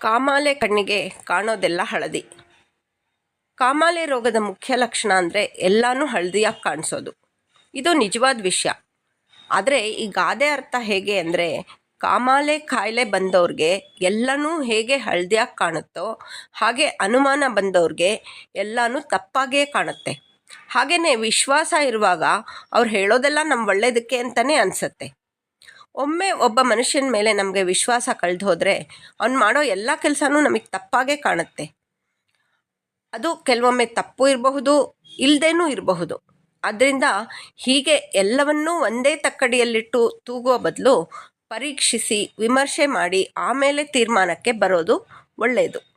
ಕಾಮಾಲೆ ಕಣ್ಣಿಗೆ ಕಾಣೋದೆಲ್ಲ ಹಳದಿ. ಕಾಮಾಲೆ ರೋಗದ ಮುಖ್ಯ ಲಕ್ಷಣ ಅಂದರೆ ಎಲ್ಲನೂ ಹಳದಿಯಾಗಿ ಕಾಣಿಸೋದು. ಇದು ನಿಜವಾದ ವಿಷಯ. ಆದರೆ ಈ ಗಾದೆ ಅರ್ಥ ಹೇಗೆ ಅಂದರೆ ಕಾಮಾಲೆ ಕಾಯಿಲೆ ಬಂದವ್ರಿಗೆ ಎಲ್ಲನೂ ಹೇಗೆ ಹಳದಿಯಾಗಿ ಕಾಣುತ್ತೋ ಹಾಗೆ ಅನುಮಾನ ಬಂದವ್ರಿಗೆ ಎಲ್ಲನೂ ತಪ್ಪಾಗೇ ಕಾಣುತ್ತೆ. ಹಾಗೆಯೇ ವಿಶ್ವಾಸ ಇರುವಾಗ ಅವ್ರು ಹೇಳೋದೆಲ್ಲ ನಮ್ಮ ಒಳ್ಳೆಯದಕ್ಕೆ ಅಂತಲೇ ಅನಿಸುತ್ತೆ. ಒಮ್ಮೆ ಒಬ್ಬ ಮನುಷ್ಯನ ಮೇಲೆ ನಮಗೆ ವಿಶ್ವಾಸ ಕಳೆದು ಹೋದರೆ ಅವ್ನು ಮಾಡೋ ಎಲ್ಲ ಕೆಲಸನೂ ನಮಗೆ ತಪ್ಪಾಗೇ ಕಾಣುತ್ತೆ. ಅದು ಕೆಲವೊಮ್ಮೆ ತಪ್ಪು ಇರಬಹುದು ಇಲ್ಲದೇನೂ ಇರಬಹುದು. ಆದ್ದರಿಂದ ಹೀಗೆ ಎಲ್ಲವನ್ನೂ ಒಂದೇ ತಕ್ಕಡಿಯಲ್ಲಿಟ್ಟು ತೂಗುವ ಬದಲು ಪರೀಕ್ಷಿಸಿ ವಿಮರ್ಶೆ ಮಾಡಿ ಆಮೇಲೆ ತೀರ್ಮಾನಕ್ಕೆ ಬರೋದು ಒಳ್ಳೆಯದು